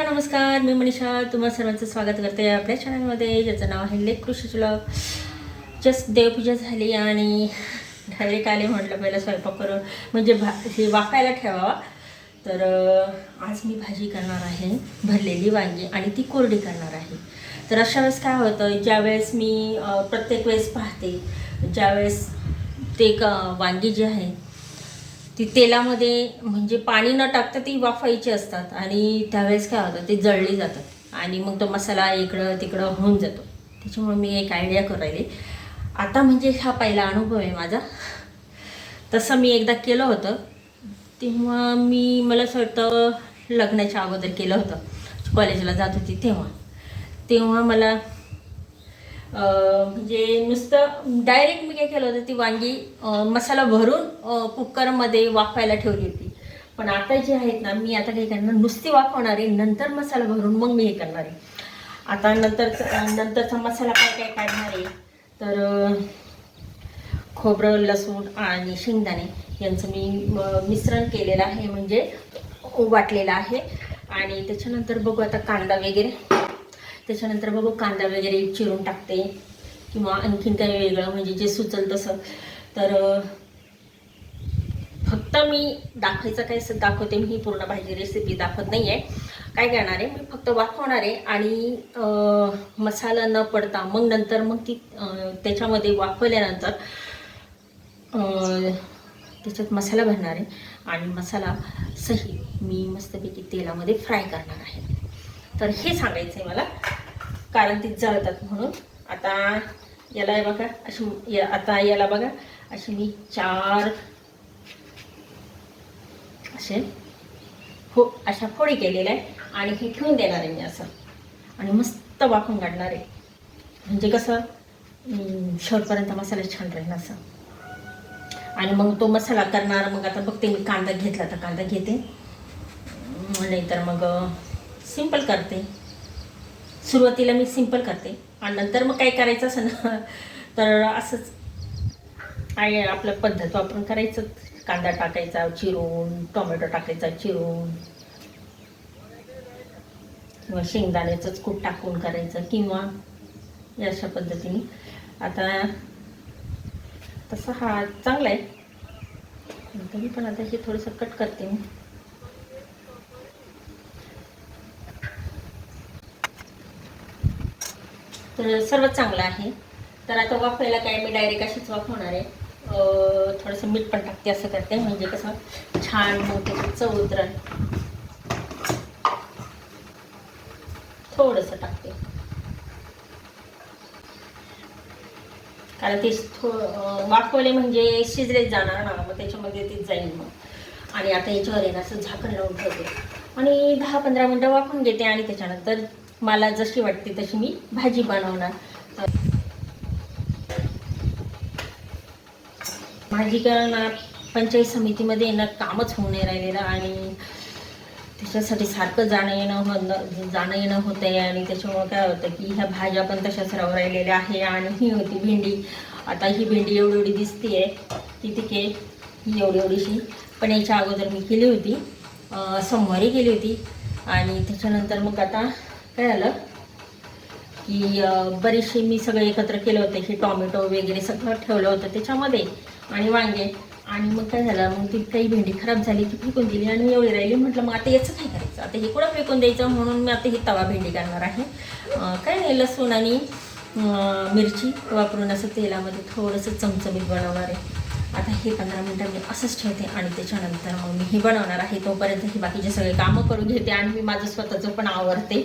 Hello नमस्कार. मी मनीषा तुम्हा सर्वांचं स्वागत करते आपल्या चॅनलमध्ये ज्याचं नाव आहे लेख कृषी ब्लॉग जस्ट देवपूजा झाली आणि डायरेक्ट आले म्हटलं पहिला स्वयंपाक करून. म्हणजे भा हे वाफायला ठेवावा. तर आज मी भाजी करणार आहे भरलेली वांगी आणि ती कोरडी करणार आहे. तर अशा वेळेस काय होतं ज्यावेळेस मी प्रत्येक वेळेस पाहते ज्यावेळेस ते क वांगी जी आहे ती तेलामध्ये म्हणजे पाणी न टाकता ती वाफायची असतात आणि त्यावेळेस काय होतं ते जळली जातात आणि मग तो मसाला इकडं तिकडं होऊन जातो. त्याच्यामुळे मी एक आयडिया करू आता म्हणजे हा पहिला अनुभव आहे माझा. तसं मी एकदा केलं होतं. तेव्हा मी मला असं वाटतं लग्नाच्या अगोदर केलं होतं. कॉलेजला जात होती तेव्हा. तेव्हा मला म्हणजे नुसतं डायरेक्ट मी काय केलं होतं ती वांगी मसाला भरून कुकरमध्ये वाफायला ठेवली होती. पण आता जे आहेत ना मी आता काही करणार नुसती वाफवणार आहे नंतर मसाला भरून मग मी हे करणार आहे. आता नंतरचा नंतरचा मसाला काय काय काढणार आहे तर खोबरं लसूण आणि शेंगदाणे यांचं मी मिश्रण केलेलं आहे म्हणजे वाटलेलं आहे. आणि त्याच्यानंतर बघू आता कांदा वगैरे. त्याच्यानंतर बघू कांदा वगैरे चिरून टाकते. किंवा आणखीन काही वेगळं म्हणजे जे सुचल तसं. तर फक्त मी दाखवायचं काय दाखवते मी ही पूर्ण भाजी रेसिपी दाखवत नाही आहे काय करणार आहे मी फक्त वाफवणार आहे आणि मसाला न पडता मग नंतर मग ती त्याच्यामध्ये वाफवल्यानंतर त्याच्यात मसाला भरणार आहे. आणि मसाला सही मी मस्तपैकी तेलामध्ये फ्राय करणार आहे. तर हे सांगायचं आहे मला. कारण ती जळतात म्हणून. आता याला आहे बघा अशी या- आता याला बघा अशी मी चार असे हो अशा फोडी केलेल्या आहे आणि हे ठेवून देणार आहे मी असं. आणि मस्त वाफून काढणार आहे. म्हणजे कसं शेवटपर्यंत मसाला छान राहील असं. आणि मग तो मसाला करणार मग आता बघते मी कांदा घेतला तर कांदा घेते. नाहीतर मग सिंपल करते. सुरुवातीला मी सिंपल करते. आणि नंतर मग काय करायचं असं ना तर असंच. आहे आपलं पद्धत वापरून करायचं. कांदा टाकायचा चिरून टोमॅटो टाकायचा चिरून. किंवा शेंगदाण्याचंच कूट टाकून करायचं किंवा या अशा पद्धतीने. आता तसा हा चांगला आहे. तरी पण आता हे थोडंसं कट करते मी. तर सर्व चांगलं आहे. तर आता वाफवायला काय मी डायरेक्ट अशीच वाफवणार आहे. थोडंसं मीठ पण टाकते असं करते. म्हणजे कसं छान मग त्याची चव उतरल थोडंसं टाकते. कारण ते थो वाफवले म्हणजे शिजले जाणार ना मग त्याच्यामध्ये ते जाईल मग. आणि आता याच्यावर आहे ना असं झाकण लावून ठेवते. आणि दहा पंधरा मिनटं वाफून घेते आणि त्याच्यानंतर मला जशी वाटते तशी मी भाजी बनवणार. तर भाजी करणार पंचायत समितीमध्ये ना कामच होऊन नाही राहिलेलं आणि त्याच्यासाठी सारखं जाणं येणं होणं जाणं येणं होतं आहे आणि त्याच्यामुळं काय होतं की ह्या भाज्या पण तशाच राहू राहिलेल्या आहे आणि ही होती भेंडी. आता ही भेंडी एवढी एवढी दिसते आहे ती तिके ही एवढी एवढीशी. पण याच्या अगोदर मी केली होती सोमवारी केली होती आणि त्याच्यानंतर मग आता काय झालं की बरीचशी मी सगळं एकत्र केलं होतं हे टॉमॅटो वगैरे सगळं ठेवलं होतं त्याच्यामध्ये आणि वांगे. आणि मग काय झालं मग ती काही भेंडी खराब झाली की फेकून दिली आणि एवढी राहिली. म्हटलं मग आता याचं काय करायचं? आता हे कुठं फेकून द्यायचं? म्हणून मी आता ही तवा भेंडी करणार आहे. काय नाही लसूण आणि मिरची वापरून असं तेलामध्ये थोडंसं चमचमीत बनवणार आहे. आता हे पंधरा मिनटं मी असंच ठेवते आणि त्याच्यानंतर मग मी हे बनवणार आहे. तोपर्यंत ही बाकीचे सगळे कामं करून घेते आणि मी माझं स्वतःचं पण आवडते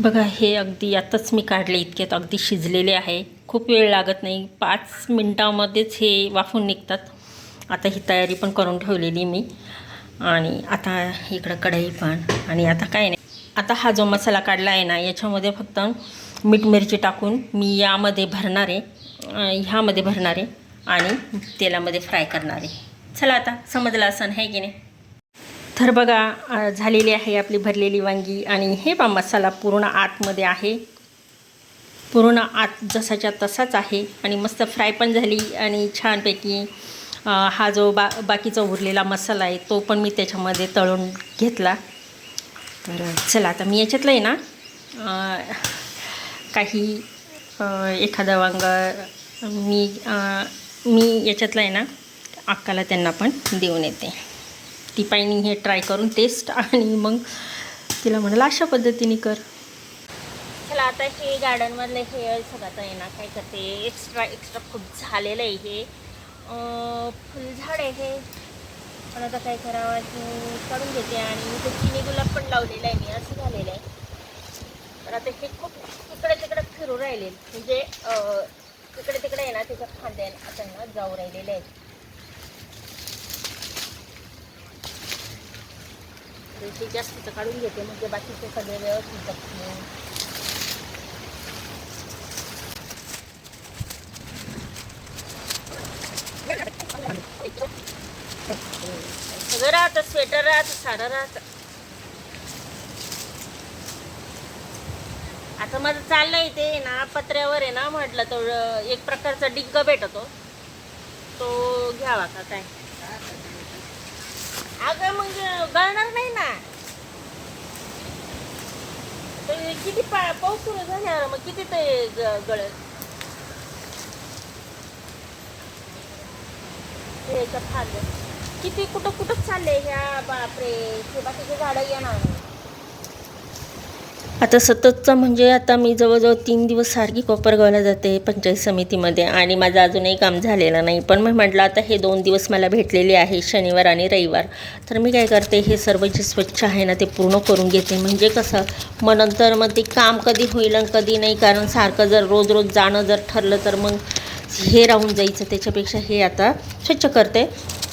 बघा हे अगदी आत्ताच मी काढले इतक्यात. अगदी शिजलेले आहे. खूप वेळ लागत नाही. पाच मिनटामध्येच हे वाफून निघतात. आता ही तयारी पण करून ठेवलेली मी. आणि आता इकडं कढई पण. आणि आता काय नाही. आता हा जो मसाला काढला आहे ना याच्यामध्ये फक्त मीठ मिरची टाकून मी यामध्ये भरणार आहे. ह्यामध्ये भरणार आहे. आणि तेलामध्ये फ्राय करणार आहे. चला आता समजलं असं आहे की नाही? तर बघा झालेली आहे आपली भरलेली वांगी आणि हे बा मसाला पूर्ण आतमध्ये आहे. पूर्ण आत जसाच्या तसाच आहे आणि मस्त फ्राय पण झाली आणि छानपैकी हा जो बा बाकीचा उरलेला मसाला आहे तो पण मी त्याच्यामध्ये तळून घेतला. तर चला आता मी याच्यातलं आहे ना काही एखादा वांग मी मी याच्यातलं आहे ना अक्काला त्यांना पण देऊन येते. ती पाहिनी हे ट्राय करून टेस्ट आणि मग तिला म्हणाल अशा पद्धतीने कर. चला आता हे गार्डनमधलं हे सगळं आहे ना काय करते एक्स्ट्रा एक्स्ट्रा खूप झालेलं आहे हे. फुलझाड आहे हे. पण आता काय करावं हे काढून घेते आणि इथे चिनी गुलाब पण लावलेलं आहे मी असं झालेलं आहे. तर आता हे खूप इकडे तिकडे फिरू राहिले. म्हणजे इकडे तिकडे आहे ना तिच्या खांद्याला आता ना जाऊ राहिलेले आहेत. तर ते जास्तीचं काढून घेते म्हणजे बाकीचे सगळे व्यवस्थित जगतील सगळं राहतं स्वेटर राहतं सारं राहतं. तर माझं चाललंय ते ना पत्र्यावर आहे ना म्हटलं तर एक प्रकारचा डिग्ग भेटतो. तो घ्यावा का काय? अगं मग गळणार नाही ना. किती पा पाऊस सुरू झाल्यावर मग किती ते ग- गळत हे याच्या किती कुठं कुठं चालले ह्या बापरे. हे बाकीचे झाडं येणार. नाही आता सततचा म्हणजे आता मी जवळजवळ तीन दिवस सारखी कोपरगावला जाते पंचायत समितीमध्ये आणि माझं अजूनही काम झालेलं नाही. पण मी म्हटलं आता हे दोन दिवस मला भेटलेले आहे शनिवार आणि रविवार. तर मी काय करते हे सर्व जे स्वच्छ आहे ना ते पूर्ण करून घेते. म्हणजे कसं मग नंतर मग ते काम कधी होईल आणि कधी नाही कारण सारखं जर रोज रोज जाणं जर ठरलं तर मग हे राहून जायचं. त्याच्यापेक्षा हे आता स्वच्छ करते.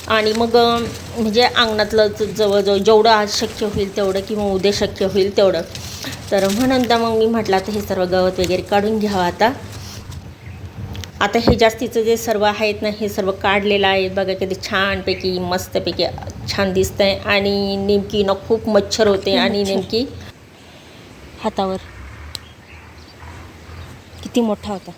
आणि मग म्हणजे अंगणातलं जवळजवळ जेवढं आज शक्य होईल तेवढं किंवा उद्या शक्य होईल तेवढं. तर म्हणून तर मग मी म्हटलं आता हे सर्व गवत वगैरे काढून घ्यावं आता. आता हे जास्तीचं जे सर्व आहेत ना हे सर्व काढलेलं आहे बघा किती छानपैकी मस्तपैकी छान दिसतं आहे आणि नेमकी ना खूप मच्छर होते आणि नेमकी हातावर किती मोठा होता.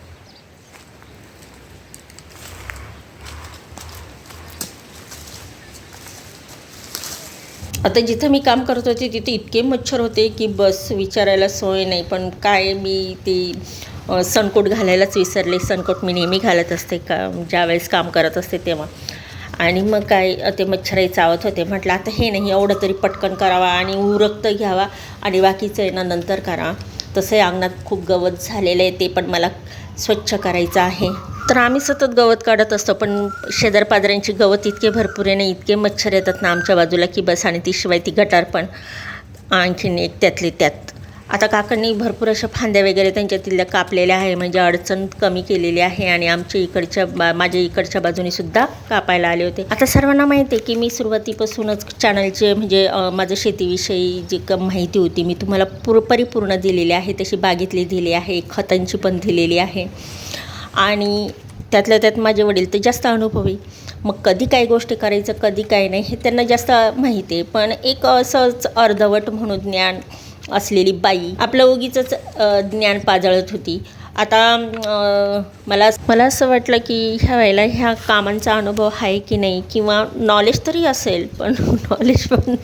आता जिथं मी काम करत होते तिथे इतके मच्छर होते की बस विचारायला सोय नाही. पण काय मी ती सनकोट घालायलाच विसरले. सनकोट मी नेहमी घालत असते का ज्यावेळेस काम करत असते तेव्हा. आणि मग काय ते मच्छरही चावत होते. म्हटलं आता हे नाही एवढं तरी पटकन करावा आणि उरक्त घ्यावा आणि बाकीचं आहे ना नंतर करा. तसंही अंगणात खूप गवत झालेलं आहे ते पण मला स्वच्छ करायचं आहे. तर आम्ही सतत गवत काढत असतो पण शेजारपाजाऱ्यांची गवत इतके भरपूर आहे ना इतके मच्छर येतात ना आमच्या बाजूला की बस आणि ती शिवाय ती गटार पण आणखीन एक त्यातली त्यात. आता काकांनी भरपूर अशा फांद्या वगैरे त्यांच्यातील कापलेल्या आहे म्हणजे अडचण कमी केलेली आहे आणि आमच्या इकडच्या बा माझ्या इकडच्या बाजूने सुद्धा कापायला आले होते. आता सर्वांना माहिती आहे की मी सुरुवातीपासूनच चॅनलचे म्हणजे माझं शेतीविषयी जी क माहिती होती मी तुम्हाला पूर परिपूर्ण दिलेली आहे तशी बागेतली दिली आहे खतांची पण दिलेली आहे. आणि त्यातल्या त्यात माझे वडील ते जास्त अनुभवी. मग कधी काय गोष्टी करायचं कधी काय नाही हे त्यांना जास्त माहिती आहे. पण एक असंच अर्धवट म्हणून ज्ञान असलेली बाई आपलं उगीच ज्ञान पाजळत होती. आता मला मला असं वाटलं की ह्या वेळेला ह्या कामांचा अनुभव आहे की नाही किंवा नॉलेज तरी असेल पण नॉलेज पण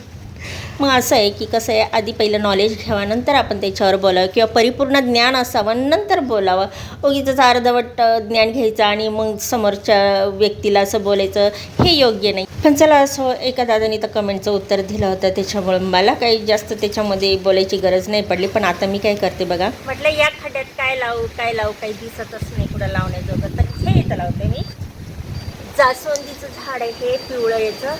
मग असं आहे की कसं आहे आधी पहिलं नॉलेज घ्यावा नंतर आपण त्याच्यावर बोलावं किंवा परिपूर्ण ज्ञान असावं नंतर बोलावं. उगीच अर्धवट ज्ञान घ्यायचं आणि मग समोरच्या व्यक्तीला असं बोलायचं हे योग्य नाही. पण चला असं एका दादानी तर कमेंटचं उत्तर दिलं होतं त्याच्यामुळे मला काही जास्त त्याच्यामध्ये बोलायची गरज नाही पडली पण आता मी काय करते बघा. म्हटलं या खड्ड्यात काय लावू काय लावू काही दिसतच नाही कुठं लावण्याजोगं. तर हे इथं लावते मी. जास्वंदीचं झाड आहे हे पिवळं याचं.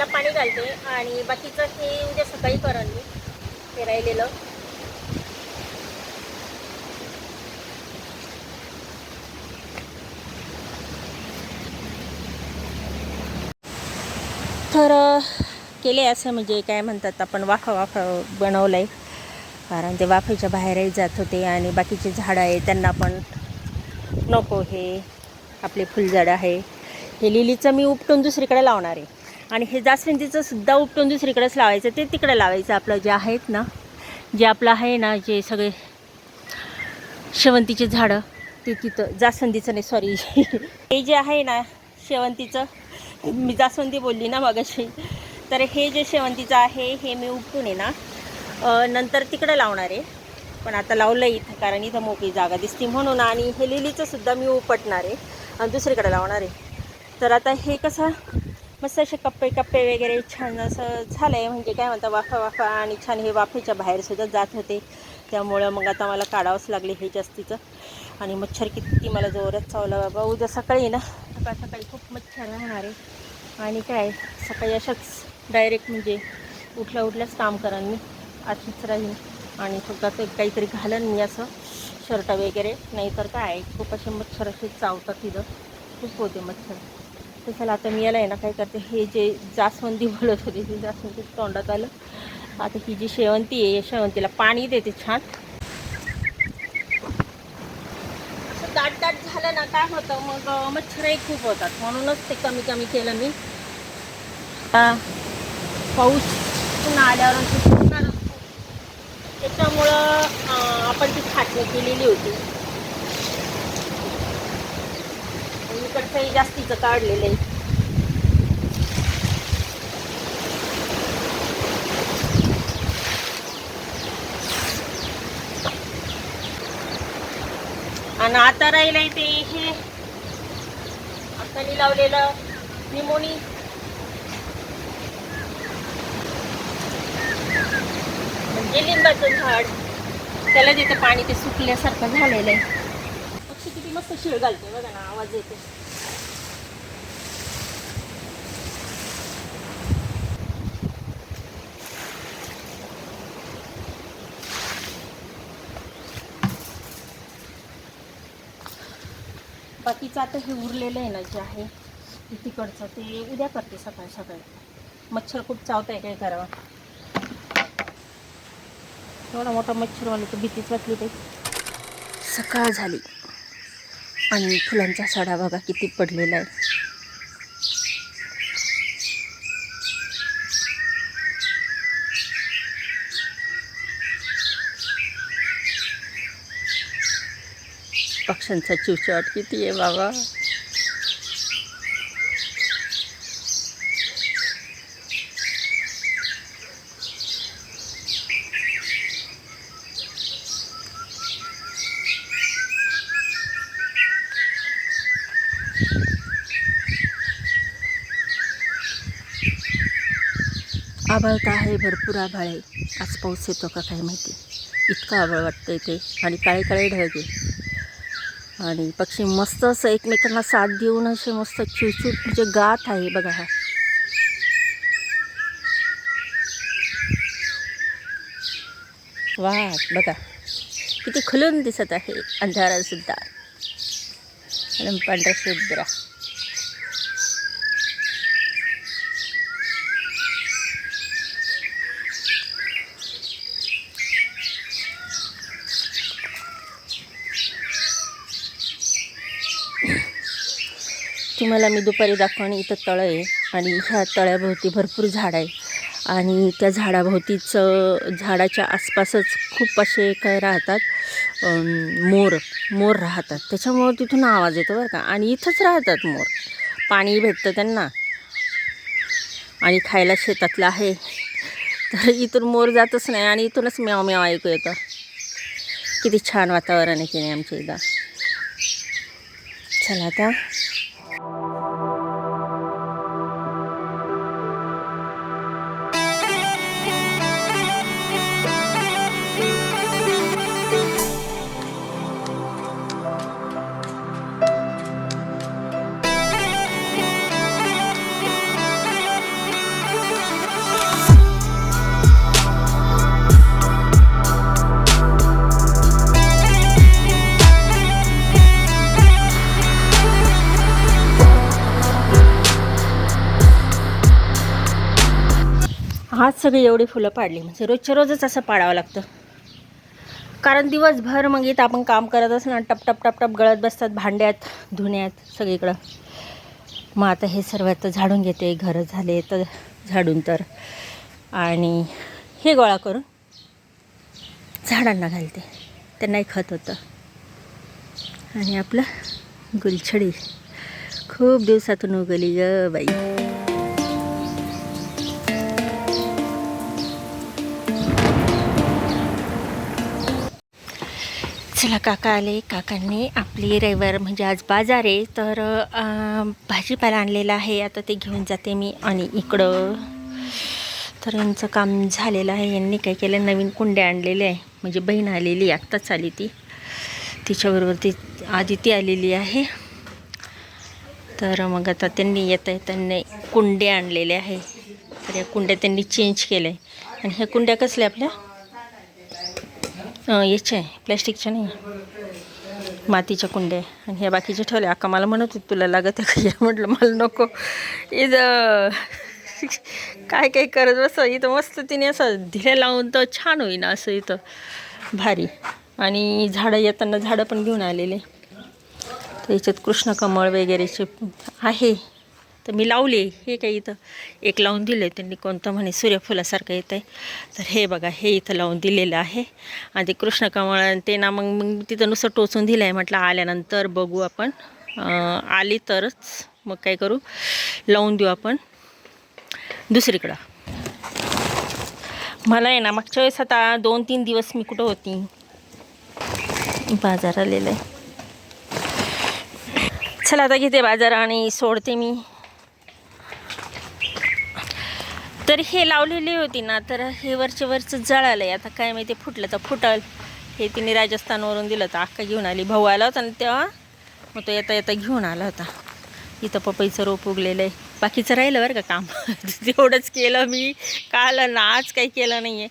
याला पाणी घालते आणि बाकीचं हे उद्या सकाळी करण मी हे राहिलेलं. तर केले असं म्हणजे काय म्हणतात आपण वाफा वाफा बनवलं आहे कारण ते वाफेच्या बाहेरही जात होते आणि बाकीचे झाडं आहे त्यांना पण नको हे. आपले फुलझाडं आहे. हे लिलीचं मी उपटून दुसरीकडे लावणार आहे. आणि हे जास्वंदीचं सुद्धा उपटून दुसरीकडेच लावायचं ते तिकडे लावायचं आपलं जे आहेत ना जे आपलं आहे ना जे सगळे शेवंतीचे झाडं ते तिथं जास्वंदीचं नाही सॉरी हे जे आहे ना शेवंतीचं मी जास्वंदी बोलली ना मगाशी. तर हे जे शेवंतीचं आहे हे मी उपटून आहे ना नंतर तिकडे लावणार आहे. पण आता लावलं इथं कारण इथं मोकळी जागा दिसते म्हणून आणि हे लिलीचं सुद्धा मी उपटणार आहे आणि दुसरीकडे लावणार आहे. तर आता हे कसं मस्त असे कप्पे कप्पे वगैरे छान असं झालं आहे म्हणजे काय म्हणतात वाफा वाफा आणि छान हे वाफेच्या बाहेरसुद्धा जात होते. त्यामुळं मग आता मला काढावंच लागले हे जास्तीचं. आणि मच्छर किती मला जोरात चावला बाबा. उद्या सकाळी ना सकाळ सकाळी खूप मच्छर राहणार आहे. आणि काय सकाळी अशाच डायरेक्ट म्हणजे उठल्या उठल्याच काम करा मी. अशीच राहीन. आणि फक्त काहीतरी घालन मी असं शर्ट वगैरे. नाहीतर काय खूप असे मच्छर असे चावतात तिथं. खूप होते मच्छर. तर चला आता मी याला आहे ना काय करते हे जे जास्वंदी बोलत होते ते जास्वंदी तोंडात आलं. आता ही जी शेवंती आहे या शेवंतीला पाणी देते छान. दाट दाट झालं ना काय होतं मग मच्छरही खूप होतात. म्हणूनच ते कमी कमी केलं मी. आता पाऊस पुन्हा आल्यावर त्याच्यामुळं आपण ती छाटणी केलेली होती. आणि जास्तीचं काढलेलं आहे. आणि आता राहिलंय ते हे आता लावलेलं निमोनी. म्हणजे लिंबाचं झाड. त्याला तिथं पाणी ते सुकल्यासारखं झालेलं आहे. मस्त शिळ घालते बघा ना आवाज येते बाकीचं आता हे उरलेलं आहे ना जे आहे तिकडचं ते उद्या करते सकाळी सकाळी. मच्छर खूप चावत आहे काय करावा एवढा मोठा मच्छर वाला तर भीतीच वाटली ते सकाळ झाली. आणि फुलांचा सडा बघा किती पडलेला आहे. पक्ष्यांचा चिवचाट किती आहे बाबा. आभाळ तर आहे भरपूर आभाळ. आहे आज पाऊस येतो का काय माहिती. इतकं आभाळ वाटतं इथे आणि काळे काळे ढग. आणि पक्षी मस्त असं एकमेकांना साथ देऊन असे मस्त चिवचिव म्हणजे गात आहे बघा हा. वा बघा. किती खुलून दिसत आहे. अंधारासुद्धा आणि पांढरा शुभ्रा. तुम्हाला मी दुपारी दाखवणे इथं तळं आहे आणि ह्या तळ्याभोवती भरपूर झाड आहे आणि त्या झाडाभोवतीच झाडाच्या आसपासच खूप असे काय राहतात मोर मोर राहतात. त्याच्यामुळं तिथून आवाज येतो बरं का. आणि इथंच राहतात मोर. पाणी भेटतं त्यांना. आणि खायला शेतातलं आहे. तर इथून मोर जातच नाही आणि इथूनच म्याव म्याव ऐकू येतं. किती छान वातावरण आहे की नाही आमच्या इथं. चला आता. आज सगळी एवढी फुलं पाडली. म्हणजे रोजच्या रोजच असं पाडावं लागतं. कारण दिवसभर मग इथं आपण काम करत असणार ना टप टप टप टप गळत बसतात भांड्यात धुण्यात सगळीकडं. मग आता हे सर्व आता झाडून घेते. घरं झाले तर झाडून तर. आणि हे गोळा करून झाडांना घालते. त्यांनाही खत होतं. आणि आपलं गुलछडी. खूप दिवसातून उगली ग बाई. चला काका आले. काकांनी आपली रविवार म्हणजे आज बाजार आहे तर भाजीपाला आणलेला आहे. आता ते घेऊन जाते मी आणि इकडं. तर यांचं काम झालेलं आहे. यांनी काय केलं? नवीन कुंड्या आणलेल्या आहे. म्हणजे बहीण आलेली आहे, आत्ताच आली ती. तिच्याबरोबर ती आधी ती आलेली आहे. तर मग आता त्यांनी येता त्यांनी कुंड्या आणलेल्या आहे. तर या कुंड्या त्यांनी चेंज केल्या आहे आणि ह्या कुंड्या कसल्या आपल्या? याच्या आहे प्लॅस्टिकच्या नाही. मातीच्या कुंड्या आणि ह्या बाकीच्या ठेवल्या अक्का मला म्हणत होती तुला लागत आहे का? म्हटलं मला नको. इज काय काय करत बस? इथं मस्त तिने असं धिऱ्या लावून तर छान होईना असं इथं. भारी. आणि झाडं येताना झाडं पण घेऊन आलेले. तर याच्यात कृष्णकमळ वगैरेचे आहे. तर मी लावले हे काही इथं? एक लावून दिले त्यांनी कोणतं म्हणे सूर्यफुलासारखं येतं आहे तर हे बघा हे इथं लावून दिलेलं आहे. आणि ते कृष्णकमळ ते ना मग मग तिथं नुसतं टोचून दिलं आहे म्हटलं आल्यानंतर बघू आपण. आली तरच मग काय करू? लावून देऊ आपण दुसरीकडं. मला आहे ना मागच्या वेळेस आता दोन तीन दिवस मी कुठं होती? बाजार आलेला आहे. चला आता घेते बाजार आणि सोडते मी. तर हे लावलेली होती ना तर हे वरचे वरचं जळालं आहे आता काय माहिती फुटलं तर फुटल. हे तिने राजस्थानवरून दिलं तर अख्खा घेऊन आली. भाऊ आला होता आणि तेव्हा. मग तो येता येता घेऊन आला होता. इथं पपईचं रोप उगलेलं आहे. बाकीचं राहिलं बरं का काम? तेवढंच केलं मी. काल ना आज काही केलं नाही आहे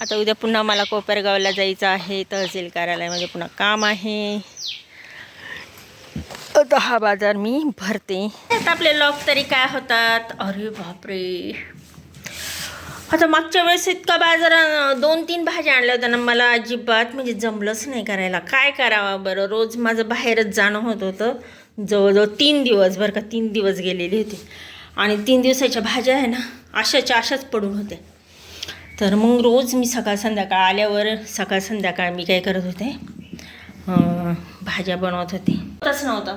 आता उद्या पुन्हा मला कोपरगावला जायचं आहे. तहसील कार्यालयामध्ये पुन्हा काम आहे. आता हा बाजार मी भरते. आता आपले लॉक तरी काय होतात? अरे बापरे. आता मागच्या वेळेस इतका बाजार दोन तीन भाज्या आणल्या होत्या ना मला अजिबात म्हणजे जमलंच नाही करायला. काय करावं बरं? रोज माझं बाहेरच जाणं होत होतं. जवळजवळ तीन दिवस बरं का तीन दिवस गेलेली होती. आणि तीन दिवसाच्या भाज्या आहे ना अशाच्या अशाच पडून होत्या. तर मग रोज मी सकाळ संध्याकाळ आल्यावर सकाळ संध्याकाळ मी काय करत होते? भाज्या बनवत होते. होतच नव्हतं.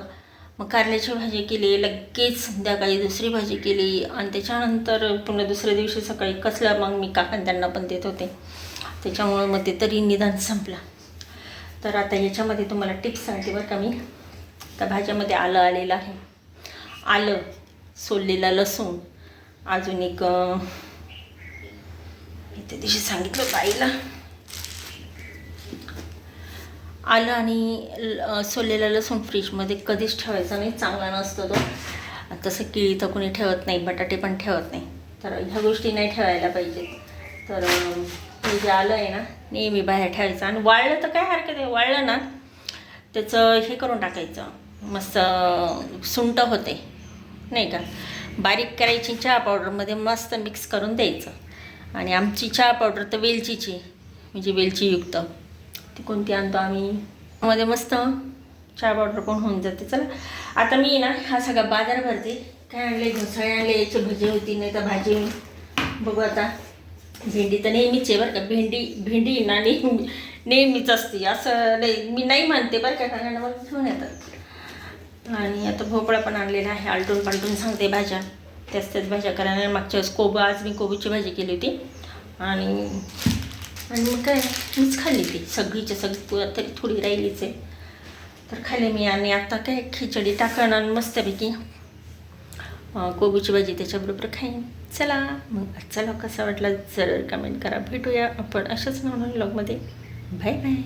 मग कारल्याची भाजी केली लगेच संध्याकाळी दुसरी भाजी केली आणि त्याच्यानंतर पुन्हा दुसऱ्या दिवशी सकाळी कसला मग मी काकण त्यांना पण देत होते. त्याच्यामुळे मग ते तरी निदान संपला. तर आता याच्यामध्ये तुम्हाला टिप्स सांगते बरं का मी. त्या भाज्यामध्ये आलं आलेलं आहे. आलं सोललेला लसूण. अजून एक अं, त्या दिवशी सांगितलं बाईला. आईला आलं आणि ल- सोललेलं लसूण फ्रीजमध्ये कधीच ठेवायचं नाही चांगला नसतो तो. तसं केळी तर कोणी ठेवत नाही बटाटे पण ठेवत नाही. तर ह्या गोष्टी नाही ठेवायला पाहिजेत. तर हे जे आलं आहे ना नेहमी बाहेर ठेवायचं. आणि वाळलं तर काय हरकत आहे? वाळलं ना त्याचं हे करून टाकायचं. मस्त सुंट होते. नाही का? बारीक करायची चहा पावडरमध्ये मस्त मिक्स करून द्यायचं. आणि आमची चहा पावडर तर वेलचीची म्हणजे वेलचीयुक्त. ती कोणती आणतो आम्ही. मध्ये मस्त चहा पावडर पण होऊन जाते. चला. आता मी ना हा सगळा बाजार भरते. काय आणले घोसाळे आणले याची भजी होती नाही तर भाजी. बघू आता. भेंडी तर नेहमीच आहे बरं का. भेंडी भेंडी ना नेहमी नेहमीच असते. असं नाही मी नाही मानते बरं का कारण मला घेऊन येतात. आणि आता भोपळा पण आणलेला आहे. आलटून पालटून सांगते भाज्या. त्याच त्याच भाज्या करायला. मागच्या वेळेस कोबं आज मी कोबीची भाजी केली होती. आणि आणि मग काय मीच खाल्ली ती. सगळीच्या सगळी तरी थोडी राहिलीच आहे. तर खाल्ली मी आणि आता काय खिचडी टाकणार आणि मस्तपैकी कोबीची भाजी त्याच्याबरोबर खाईन. चला मग चला कसा वाटला जरूर कमेंट करा. भेटूया आपण अशाच म्हणून ब्लॉगमध्ये बाय बाय